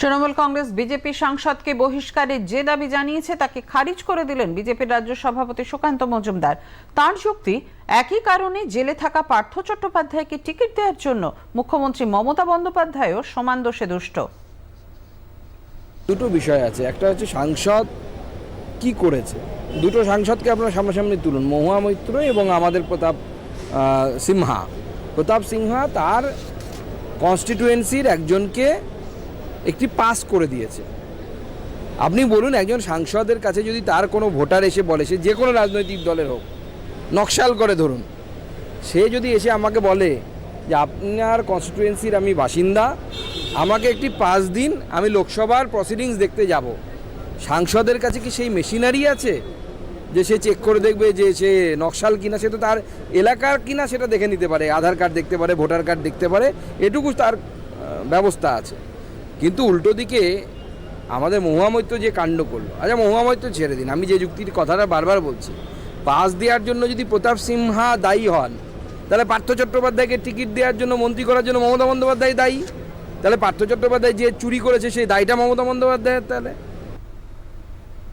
Trinamool Congress BJP সাংসদকে বহিষ্কারের যে দাবি জানিয়েছে তাকে খারিজ করে দিলেন বিজেপির রাজ্য সভাপতি সুকান্ত মজুমদার। তার যুক্তি, একই কারণে জেলে থাকা পার্থ চট্টোপাধ্যায়কে টিকিট দেওয়ার জন্য মুখ্যমন্ত্রী মমতা বন্দ্যোপাধ্যায়ও সমান দোষে দুষ্ট। দুটো বিষয় আছে। একটা হচ্ছে সাংসদ কি করেছে? দুটো সাংসদকে আপনারা সামনাসামনি তুলুন। মহুয়া মৈত্র এবং আমাদের প্রতাপ সিনহা। প্রতাপ সিনহা তার কনস্টিটুয়েন্সির একজনকে একটি পাস করে দিয়েছে। আপনি বলুন, একজন সাংসদের কাছে যদি তার কোনো ভোটার এসে বলে, সে যে কোনো রাজনৈতিক দলের হোক, নকশাল করে ধরুন, সে যদি এসে আমাকে বলে যে, আপনার কনস্টিটুয়েন্সির আমি বাসিন্দা, আমাকে একটি পাঁচ দিন, আমি লোকসভার প্রসিডিংস দেখতে যাব। সাংসদের কাছে কি সেই মেশিনারি আছে? যে সে চেক করে দেখবে যে সে নকশাল কিনা, সে তো তার এলাকার কিনা সেটা দেখে নিতে পারে, আধার কার্ড দেখতে পারে, ভোটার কার্ড দেখতে পারে, এটুকু তার ব্যবস্থা আছে। কিন্তু উল্টো দিকে আমাদের মহুয়ামৈত্য যে কাণ্ড করল আচ্ছা মহুয়ামৈত্য ছেড়ে দিন, আমি যে যুক্তির কথাটা বারবার বলছি পাস দেওয়ার জন্য যদি প্রতাপ সিনহা দায়ী হন, তাহলে পার্থ চট্টোপাধ্যায়কে টিকিট দেওয়ার জন্য, মন্ত্রী করার জন্য মমতা বন্দ্যোপাধ্যায় দায়ী? তাহলে পার্থ চট্টোপাধ্যায় যে চুরি করেছে, সেই দায়ীটা মমতা বন্দ্যোপাধ্যায়ের তাহলে?